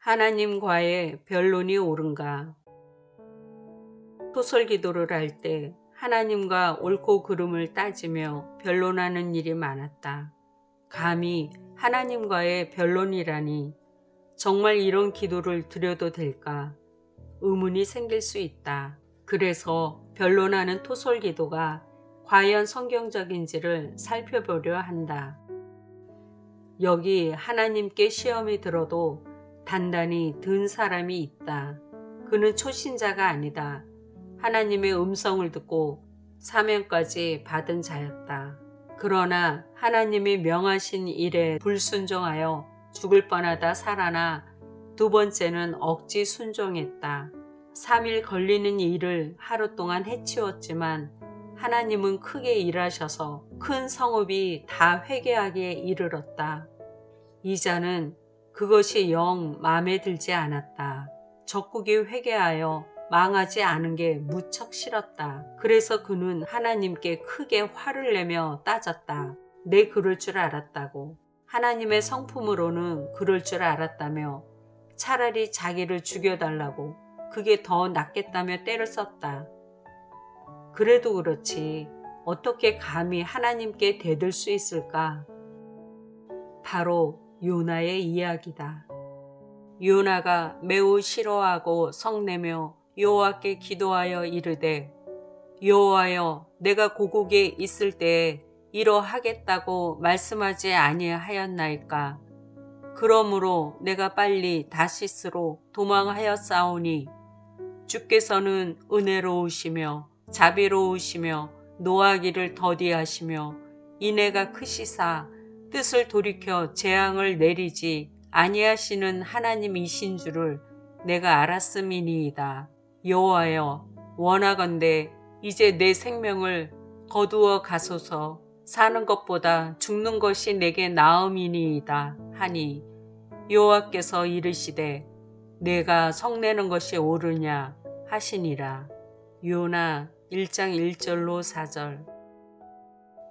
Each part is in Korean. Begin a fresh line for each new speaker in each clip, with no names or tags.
하나님과의 변론이 옳은가? 소설 기도를 할 때 하나님과 옳고 그름을 따지며 변론하는 일이 많았다. 감히 하나님과의 변론이라니 정말 이런 기도를 드려도 될까? 의문이 생길 수 있다. 그래서 변론하는 토설 기도가 과연 성경적인지를 살펴보려 한다. 여기 하나님께 시험이 들어도 단단히 든 사람이 있다. 그는 초신자가 아니다. 하나님의 음성을 듣고 사명까지 받은 자였다. 그러나 하나님이 명하신 일에 불순종하여 죽을 뻔하다 살아나 두 번째는 억지 순종했다. 3일 걸리는 일을 하루 동안 해치웠지만 하나님은 크게 일하셔서 큰 성읍이 다 회개하기에 이르렀다. 이자는 그것이 영 마음에 들지 않았다. 적국이 회개하여 망하지 않은 게 무척 싫었다. 그래서 그는 하나님께 크게 화를 내며 따졌다. 내 그럴 줄 알았다고. 하나님의 성품으로는 그럴 줄 알았다며 차라리 자기를 죽여달라고 그게 더 낫겠다며 때를 썼다. 그래도 그렇지 어떻게 감히 하나님께 대들 수 있을까? 바로 요나의 이야기다. 요나가 매우 싫어하고 성내며 여호와께 기도하여 이르되 여호와여 내가 고국에 있을 때에 이러하겠다고 말씀하지 아니하였나이까 그러므로 내가 빨리 다시스로 도망하였사오니 주께서는 은혜로우시며 자비로우시며 노하기를 더디하시며 인애가 크시사 뜻을 돌이켜 재앙을 내리지 아니하시는 하나님이신 줄을 내가 알았음이니이다. 여호와여 원하건대 이제 내 생명을 거두어 가소서 사는 것보다 죽는 것이 내게 나음이니이다 하니 여호와께서 이르시되 내가 성내는 것이 옳으냐 하시니라. 요나 1장 1절로 4절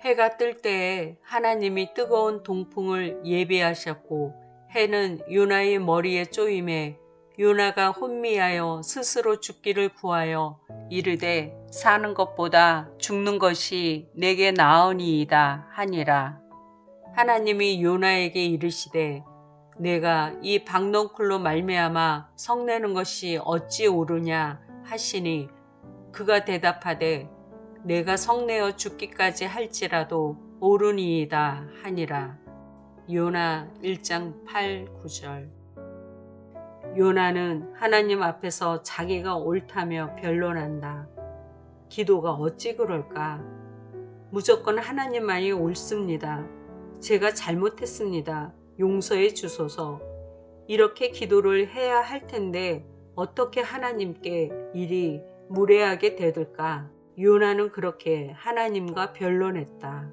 해가 뜰 때에 하나님이 뜨거운 동풍을 예비하셨고 해는 요나의 머리에 쪼임에 요나가 혼미하여 스스로 죽기를 구하여 이르되 사는 것보다 죽는 것이 내게 나으니이다 하니라. 하나님이 요나에게 이르시되 내가 이 박넝쿨로 말미암아 성내는 것이 어찌 옳으냐 하시니 그가 대답하되 내가 성내어 죽기까지 할지라도 옳으니이다 하니라. 요나 1장 8, 9절 요나는 하나님 앞에서 자기가 옳다며 변론한다. 기도가 어찌 그럴까? 무조건 하나님만이 옳습니다. 제가 잘못했습니다. 용서해 주소서. 이렇게 기도를 해야 할 텐데 어떻게 하나님께 일이 무례하게 되들까? 요나는 그렇게 하나님과 변론했다.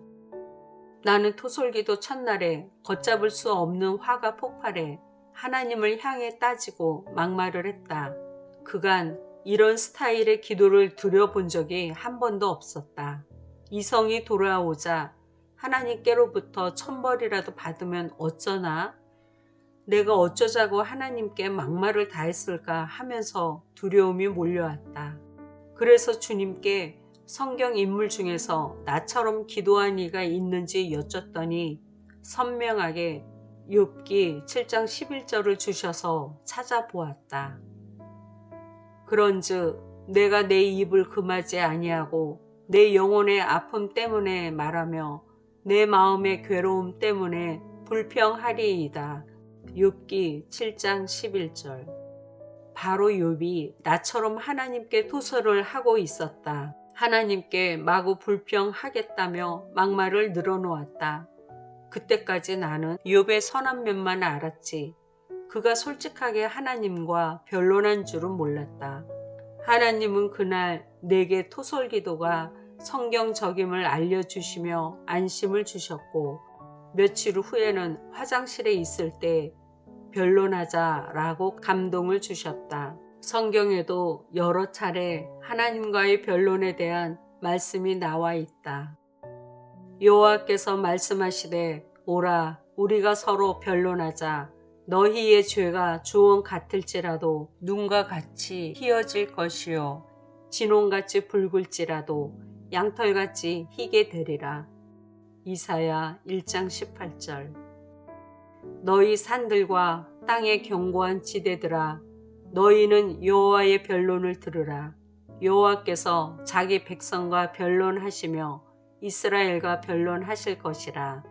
나는 토솔기도 첫날에 걷잡을 수 없는 화가 폭발해 하나님을 향해 따지고 막말을 했다. 그간 이런 스타일의 기도를 드려본 적이 한 번도 없었다. 이성이 돌아오자 하나님께로부터 천벌이라도 받으면 어쩌나? 내가 어쩌자고 하나님께 막말을 다했을까 하면서 두려움이 몰려왔다. 그래서 주님께 성경 인물 중에서 나처럼 기도한 이가 있는지 여쭙더니 선명하게 욥기 7장 11절을 주셔서 찾아보았다. 그런즉 내가 내 입을 금하지 아니하고 내 영혼의 아픔 때문에 말하며 내 마음의 괴로움 때문에 불평하리이다. 욥기 7장 11절 바로 욥이 나처럼 하나님께 토설을 하고 있었다. 하나님께 마구 불평하겠다며 막말을 늘어놓았다. 그때까지 나는 욥의 선한 면만 알았지. 그가 솔직하게 하나님과 변론한 줄은 몰랐다. 하나님은 그날 내게 토설 기도가 성경적임을 알려주시며 안심을 주셨고 며칠 후에는 화장실에 있을 때 변론하자라고 감동을 주셨다. 성경에도 여러 차례 하나님과의 변론에 대한 말씀이 나와 있다. 여호와께서 말씀하시되 오라 우리가 서로 변론하자 너희의 죄가 주원 같을지라도 눈과 같이 희어질 것이요 진홍같이 붉을지라도 양털같이 희게 되리라. 이사야 1장 18절 너희 산들과 땅의 견고한 지대들아 너희는 여호와의 변론을 들으라. 여호와께서 자기 백성과 변론하시며 이스라엘과 변론하실 것이라.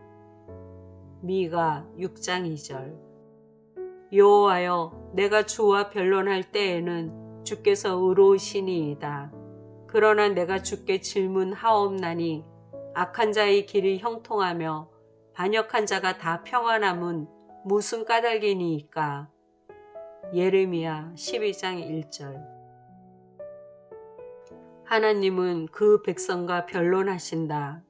미가 6장 2절 여호와여 내가 주와 변론할 때에는 주께서 의로우시니이다. 그러나 내가 주께 질문하옵나니 악한 자의 길이 형통하며 반역한 자가 다 평안함은 무슨 까닭이니이까. 예레미야 12장 1절 하나님은 그 백성과 변론하신다.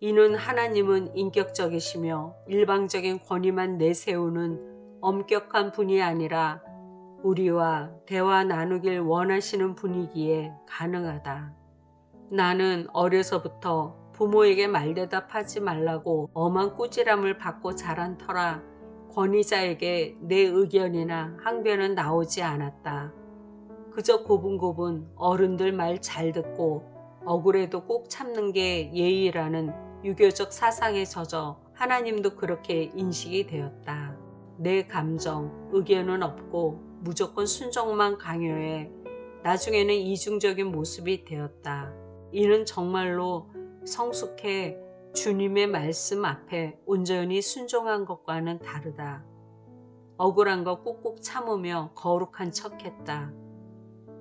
이는 하나님은 인격적이시며 일방적인 권위만 내세우는 엄격한 분이 아니라 우리와 대화 나누길 원하시는 분이기에 가능하다. 나는 어려서부터 부모에게 말대답하지 말라고 엄한 꾸지람을 받고 자란 터라 권위자에게 내 의견이나 항변은 나오지 않았다. 그저 고분고분 어른들 말 잘 듣고 억울해도 꼭 참는 게 예의라는 유교적 사상에 젖어 하나님도 그렇게 인식이 되었다. 내 감정, 의견은 없고 무조건 순종만 강요해 나중에는 이중적인 모습이 되었다. 이는 정말로 성숙해 주님의 말씀 앞에 온전히 순종한 것과는 다르다. 억울한 거 꾹꾹 참으며 거룩한 척 했다.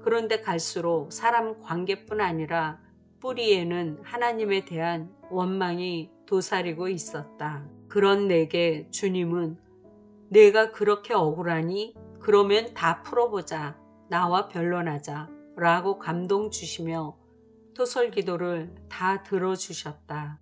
그런데 갈수록 사람 관계뿐 아니라 뿌리에는 하나님에 대한 원망이 도사리고 있었다. 그런 내게 주님은 내가 그렇게 억울하니? 그러면 다 풀어보자. 나와 변론하자. 라고 감동 주시며 토설 기도를 다 들어주셨다.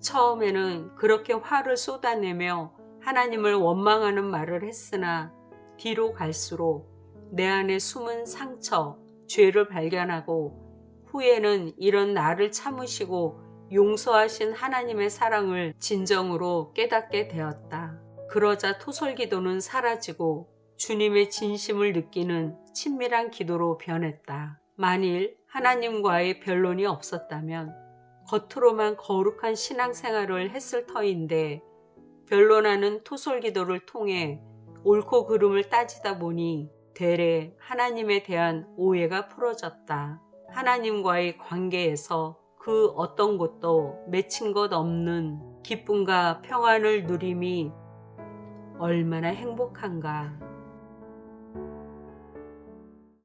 처음에는 그렇게 화를 쏟아내며 하나님을 원망하는 말을 했으나 뒤로 갈수록 내 안에 숨은 상처, 죄를 발견하고 후에는 이런 나를 참으시고 용서하신 하나님의 사랑을 진정으로 깨닫게 되었다. 그러자 토설 기도는 사라지고 주님의 진심을 느끼는 친밀한 기도로 변했다. 만일 하나님과의 변론이 없었다면 겉으로만 거룩한 신앙생활을 했을 터인데 변론하는 토설 기도를 통해 옳고 그름을 따지다 보니 되레 하나님에 대한 오해가 풀어졌다. 하나님과의 관계에서 그 어떤 것도 맺힌 것 없는 기쁨과 평안을 누림이 얼마나 행복한가.